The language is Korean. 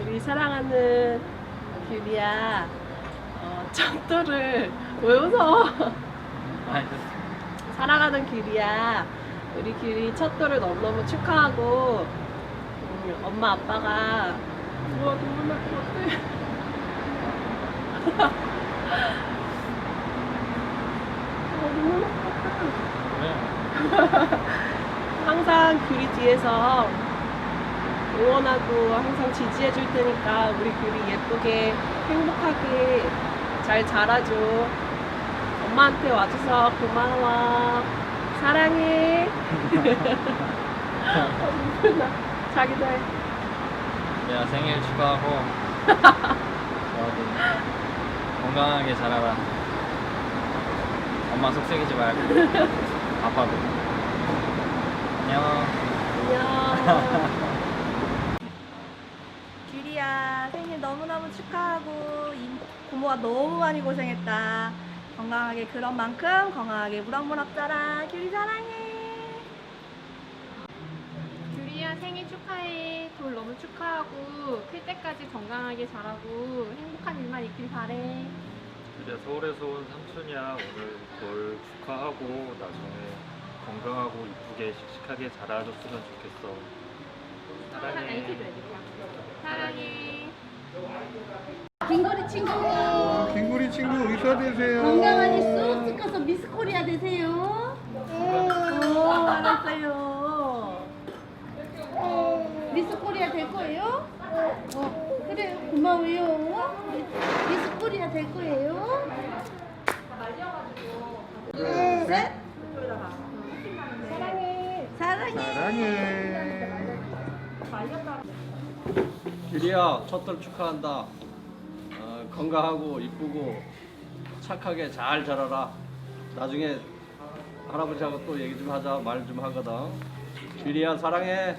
우리 사랑하는 규리야, 어, 첫돌을 왜 웃어? 사랑하는 규리야, 우리 규리 첫돌을 너무너무 축하하고 음, 엄마 아빠가 우와 눈물 날것 같아. 어, 눈물 날것 같아. 항상 규리 뒤에서 응원하고 항상 지지해 줄 테니까 우리 규리 예쁘게 행복하게 잘 자라줘. 엄마한테 와줘서 고마워. 사랑해. 자기도 해. 야 생일 축하하고 어디 건강하게 자라라 엄마 속삭이지 말고 아빠도 안녕 안녕. 규리야 생일 너무너무 축하하고 이 고모가 너무 많이 고생했다. 건강하게 그런 만큼 건강하게 무럭무럭 자라. 규리 사랑해. 규리야 생일 축하해. 돌 너무 축하하고 클 때까지 건강하게 자라고 행복한 일만 있길 바래. 그래 서울에서 온 삼촌이야 오늘 돌 축하하고 나중에 건강하고 이쁘게 씩씩하게 자라줬으면 좋겠어 사랑해 사랑해. 긴거리 친구 김구리 친구 의사 되세요. 건강하니 쑥쑥 가서 미스 코리아 되세요. 오, 알았어요. 미스 코리아 될 거예요? 어, 그래 고마워요. 미스 코리아 될 거예요. 셋. 사랑해. 사랑해. 사랑해. 규리야 첫돌 축하한다. 어, 건강하고 이쁘고 착하게 잘 자라라. 나중에 할아버지하고 또 얘기 좀 하자 말 좀 하거든. 규리야 사랑해.